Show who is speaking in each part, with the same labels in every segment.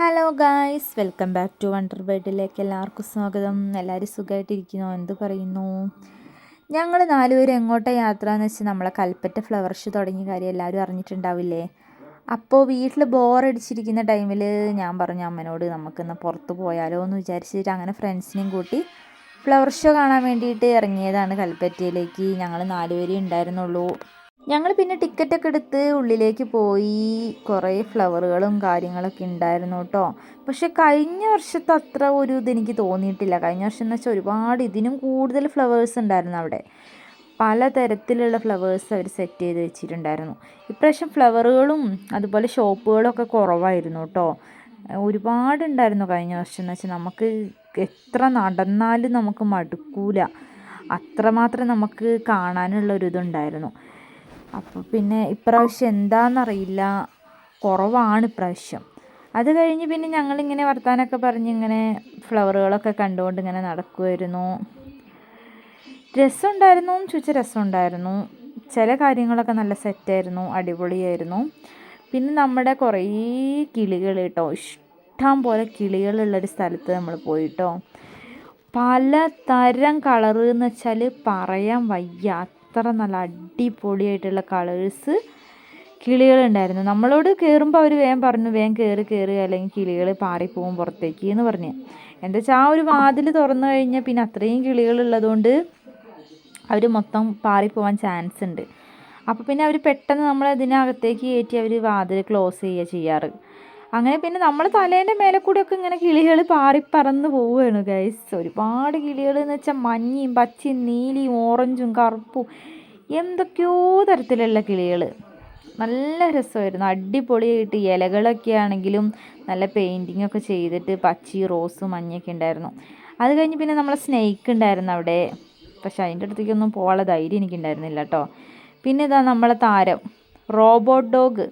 Speaker 1: Hello guys welcome back to wonder ബേഡിലേക്ക് എല്ലാവർക്കും സ്വാഗതം. എല്ലാവരും സുഖമായിട്ടിരിക്കുന്നു? എന്ത് പറയുന്നു? ഞങ്ങൾ നാലുപേരും എങ്ങോട്ട യാത്ര എന്ന് വെച്ചാൽ നമ്മളെ കൽപ്പറ്റ ഫ്ലവർ ഷോ തുടങ്ങിയ കാര്യം എല്ലാവരും അറിഞ്ഞിട്ടുണ്ടാവില്ലേ? അപ്പോൾ വീട്ടിൽ ബോറടിച്ചിരിക്കുന്ന ടൈമിൽ ഞാൻ പറഞ്ഞു അമ്മനോട് നമുക്കിന്ന് പുറത്ത് പോയാലോ എന്ന് വിചാരിച്ചിട്ട് അങ്ങനെ ഫ്രണ്ട്സിനെയും കൂട്ടി ഫ്ലവർ ഷോ കാണാൻ വേണ്ടിയിട്ട് ഇറങ്ങിയതാണ് കൽപ്പറ്റയിലേക്ക്. ഞങ്ങൾ നാലുപേരേ ഉണ്ടായിരുന്നുള്ളൂ. ഞങ്ങൾ പിന്നെ ടിക്കറ്റൊക്കെ എടുത്ത് ഉള്ളിലേക്ക് പോയി. കുറേ ഫ്ലവറുകളും കാര്യങ്ങളൊക്കെ ഉണ്ടായിരുന്നു കേട്ടോ പക്ഷെ കഴിഞ്ഞ വർഷത്തെ അത്ര ഒരു ഇതെനിക്ക് തോന്നിയിട്ടില്ല. കഴിഞ്ഞ വർഷം എന്ന് വെച്ചാൽ ഒരുപാട് ഇതിനും കൂടുതൽ ഫ്ലവേഴ്സ് ഉണ്ടായിരുന്നു അവിടെ. പലതരത്തിലുള്ള ഫ്ലവേഴ്സ് അവർ സെറ്റ് ചെയ്ത് വെച്ചിട്ടുണ്ടായിരുന്നു. ഇപ്രാവശ്യം ഫ്ലവറുകളും അതുപോലെ ഷോപ്പുകളും ഒക്കെ കുറവായിരുന്നു കേട്ടോ ഒരുപാടുണ്ടായിരുന്നു കഴിഞ്ഞ വർഷം എന്ന് വെച്ചാൽ നമുക്ക് എത്ര നടന്നാലും നമുക്ക് മടുക്കൂല. അത്രമാത്രം നമുക്ക് കാണാനുള്ള ഒരു ഇതുണ്ടായിരുന്നു അപ്പോൾ പിന്നെ ഇപ്രാവശ്യം എന്താണെന്നറിയില്ല കുറവാണ് ഇപ്രാവശ്യം. അത് കഴിഞ്ഞ് പിന്നെ ഞങ്ങളിങ്ങനെ വർത്താനമൊക്കെ പറഞ്ഞ് ഇങ്ങനെ ഫ്ലവറുകളൊക്കെ കണ്ടുകൊണ്ട് ഇങ്ങനെ നടക്കുമായിരുന്നു രസമുണ്ടായിരുന്നു ചോദിച്ചാൽ രസമുണ്ടായിരുന്നു. ചില കാര്യങ്ങളൊക്കെ നല്ല സെറ്റായിരുന്നു അടിപൊളിയായിരുന്നു. പിന്നെ നമ്മുടെ കുറേ കിളികൾ കേട്ടോ ഇഷ്ടം പോലെ കിളികളുള്ളൊരു സ്ഥലത്ത് നമ്മൾ പോയിട്ടോ. പല തരം കളറ് എന്ന് വെച്ചാൽ പറയാൻ വയ്യ അത്ര നല്ല അടിപൊളിയായിട്ടുള്ള കളേഴ്സ് കിളികളുണ്ടായിരുന്നു. നമ്മളോട് കയറുമ്പോൾ അവർ വേഗം പറഞ്ഞു വേഗം കയറി കയറി അല്ലെങ്കിൽ കിളികൾ പാറിപ്പോവും പുറത്തേക്ക് എന്ന് പറഞ്ഞു. എന്താ വെച്ചാൽ ആ ഒരു വാതിൽ തുറന്നു കഴിഞ്ഞാൽ പിന്നെ അത്രയും കിളികളുള്ളതുകൊണ്ട് അവർ മൊത്തം പാറിപ്പോവാൻ ചാൻസ് ഉണ്ട്. അപ്പോൾ പിന്നെ അവർ പെട്ടെന്ന് നമ്മൾ അതിനകത്തേക്ക് കയറ്റി അവർ വാതിൽ ക്ലോസ് ചെയ്യുക ചെയ്യാറ്. അങ്ങനെ പിന്നെ നമ്മൾ തലേന്റെ മേലെ കൂടെയൊക്കെ ഇങ്ങനെ കിളികൾ പാറി പറന്ന് പോവുകയാണ് ഗൈസ് ഒരുപാട് കിളികൾ എന്ന് വെച്ചാൽ മഞ്ഞയും പച്ചയും നീലിയും ഓറഞ്ചും കറുപ്പും എന്തൊക്കെയോ തരത്തിലുള്ള കിളികൾ നല്ല രസമായിരുന്നു. അടിപൊളിയായിട്ട് ഇലകളൊക്കെ ആണെങ്കിലും നല്ല പെയിന്റിങ് ഒക്കെ ചെയ്തിട്ട് പച്ചി റോസും മഞ്ഞയൊക്കെ ഉണ്ടായിരുന്നു. അത് കഴിഞ്ഞ് പിന്നെ നമ്മളെ സ്നേക്ക് ഉണ്ടായിരുന്നു അവിടെ. പക്ഷെ അതിന്റെ അടുത്തേക്കൊന്നും പോകാനുള്ള ധൈര്യം എനിക്കുണ്ടായിരുന്നില്ല കേട്ടോ. പിന്നെ ഇതാ നമ്മളെ താരം റോബോട്ട് ഡോഗ്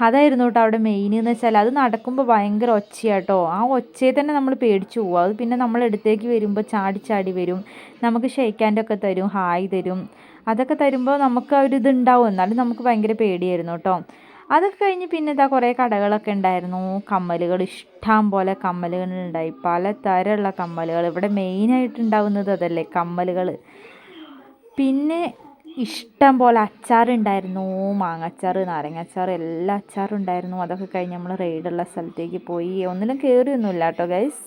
Speaker 1: അതായിരുന്നു കേട്ടോ അവിടെ മെയിൻ എന്ന് വെച്ചാൽ അത് നടക്കുമ്പോൾ ഭയങ്കര ഒച്ചയാട്ടോ. ആ ഒച്ചയെ തന്നെ നമ്മൾ പേടിച്ചു പോകും അത് പിന്നെ നമ്മൾ അടുത്തേക്ക് വരുമ്പോൾ ചാടി ചാടി വരും. നമുക്ക് ഷെയ്ക്ക് തരും ഹായ് തരും. അതൊക്കെ തരുമ്പോൾ നമുക്ക് ആ ഒരു ഇതുണ്ടാവും എന്നാലും നമുക്ക് ഭയങ്കര പേടിയായിരുന്നു കേട്ടോ അതൊക്കെ കഴിഞ്ഞ് പിന്നെ ഇതാ കുറേ കടകളൊക്കെ ഉണ്ടായിരുന്നു. കമ്മലുകൾ ഇഷ്ടം പോലെ കമ്മലുകൾ ഉണ്ടായി. പല തരമുള്ള കമ്മലുകൾ. ഇവിടെ മെയിനായിട്ട് ഉണ്ടാവുന്നത് അതല്ലേ കമ്മലുകൾ പിന്നെ ഇഷ്ടം പോലെ അച്ചാറുണ്ടായിരുന്നു. മാങ്ങച്ചാർ നാരങ്ങാച്ചാറ് എല്ലാ അച്ചാറും ഉണ്ടായിരുന്നു. അതൊക്കെ കഴിഞ്ഞ് നമ്മൾ റെയ്ഡുള്ള സ്ഥലത്തേക്ക് പോയി. ഒന്നിലും കയറിയൊന്നുമില്ല കേട്ടോ ഗൈസ്